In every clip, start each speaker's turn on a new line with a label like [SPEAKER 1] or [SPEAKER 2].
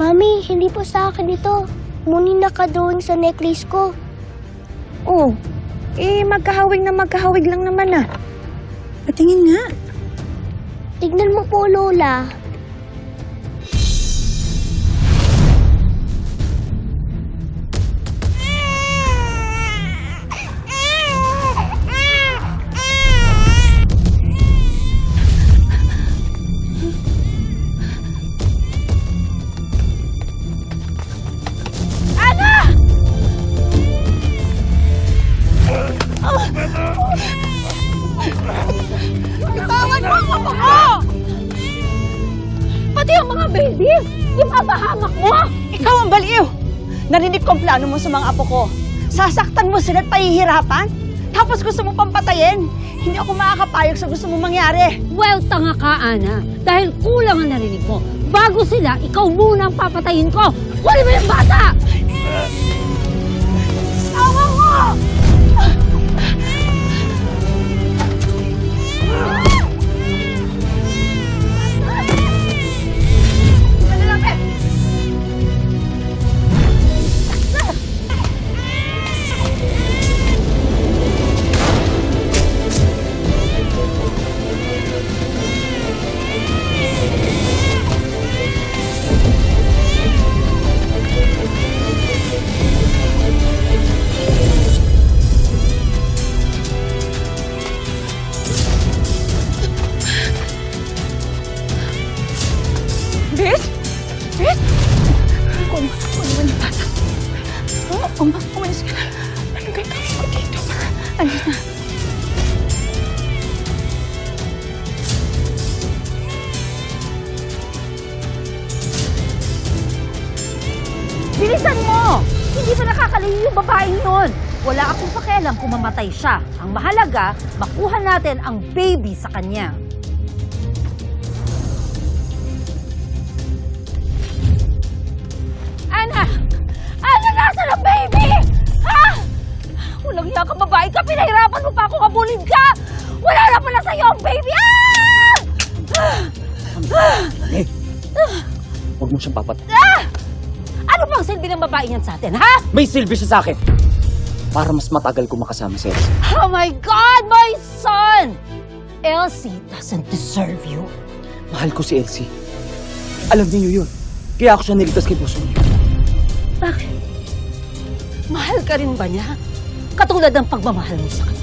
[SPEAKER 1] Mami, hindi po sa akin ito. Ngunit naka-drawing sa necklace ko.
[SPEAKER 2] Oh, eh magkahawig na magkahawig lang naman ah. Patingin nga.
[SPEAKER 1] Tignan mo po, Lola.
[SPEAKER 3] Ipapahamak mo!
[SPEAKER 2] Ikaw ang baliw! Narinig ko ang plano mo sa mga apo ko. Sasaktan mo sila at pahihirapan? Tapos gusto mo pampatayin? Hindi ako makakapayag sa gusto mong mangyari.
[SPEAKER 3] Well, tanga ka, Ana. Dahil kulang ang narinig mo. Bago sila, ikaw muna ang papatayin ko! Kunin mo yung bata! Awa mo!
[SPEAKER 2] Na.
[SPEAKER 3] Bilisan mo! Hindi ba nakakalayo yung babaeng yun? Wala akong pakialam kung mamatay siya. Ang mahalaga, makuha natin ang baby sa kanya. Pinahirapan mo pa ako kabulin ka! Wala na pala sa'yo ang baby! Ah!
[SPEAKER 4] Eh, huwag mo siyang papat.
[SPEAKER 3] Ah! Ano bang silbi ng babae niyan sa atin, ha?
[SPEAKER 4] May silbi siya sa akin. Para mas matagal ko makasama si Elsie.
[SPEAKER 3] Oh my God, my son! Elsie doesn't deserve you.
[SPEAKER 4] Mahal ko si Elsie. Alam niyo yun. Kaya ako siya niligtas kay puso niyo.
[SPEAKER 3] Bakit? Mahal ka rin ba niya? Katulad ng pagmamahal mo sa kanya.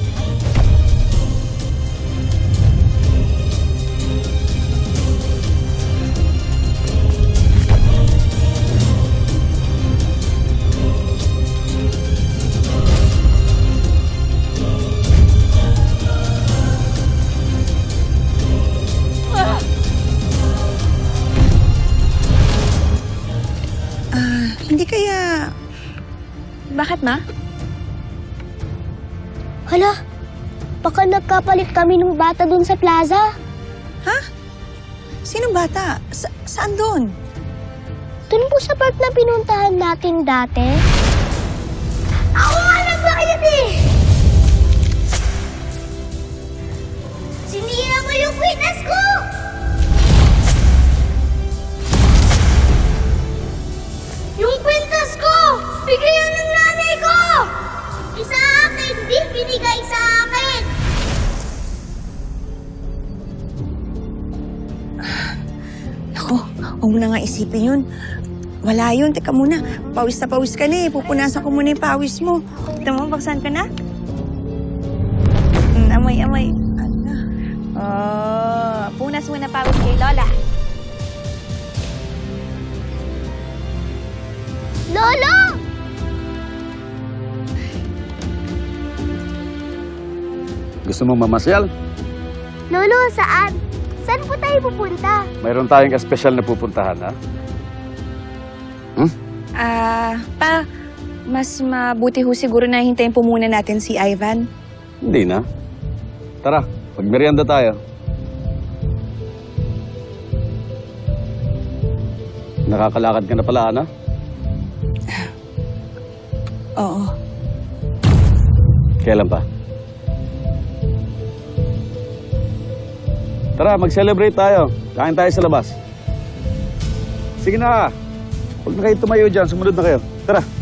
[SPEAKER 2] Ah. Bakit, ma?
[SPEAKER 1] Hala, baka nagkapalit kami ng bata dun sa plaza.
[SPEAKER 2] Sinong bata? Sa saan doon?
[SPEAKER 1] Dun po sa park na pinuntahan natin dati. Ako nga nagbayad eh! Sinira mo yung witness ko!
[SPEAKER 2] Huwag mo na nga isipin yun. Wala yun. Teka muna. Pawis na pawis ka na eh. Pupunasan ko muna yung pawis mo. Ito mo, baksan ka na? Mm, amoy, amoy. Ano? Oh, punas muna pawis kay Lola.
[SPEAKER 1] Lolo!
[SPEAKER 5] Gusto mo mamasyal?
[SPEAKER 1] Lolo, saan? Saan po tayo pupunta?
[SPEAKER 5] Mayroon tayong espesyal na pupuntahan, ha?
[SPEAKER 2] Ah, pa, mas mabuti ho siguro na hintayin po muna natin si Ivan.
[SPEAKER 5] Hindi na. Tara, magmerienda tayo. Nakakalakad ka na pala, Ana?
[SPEAKER 2] Oo.
[SPEAKER 5] Kailan pa? Tara, mag-celebrate tayo. Kain tayo sa labas. Sige na. Huwag na kayo tumayo dyan. Sumunod na kayo. Tara.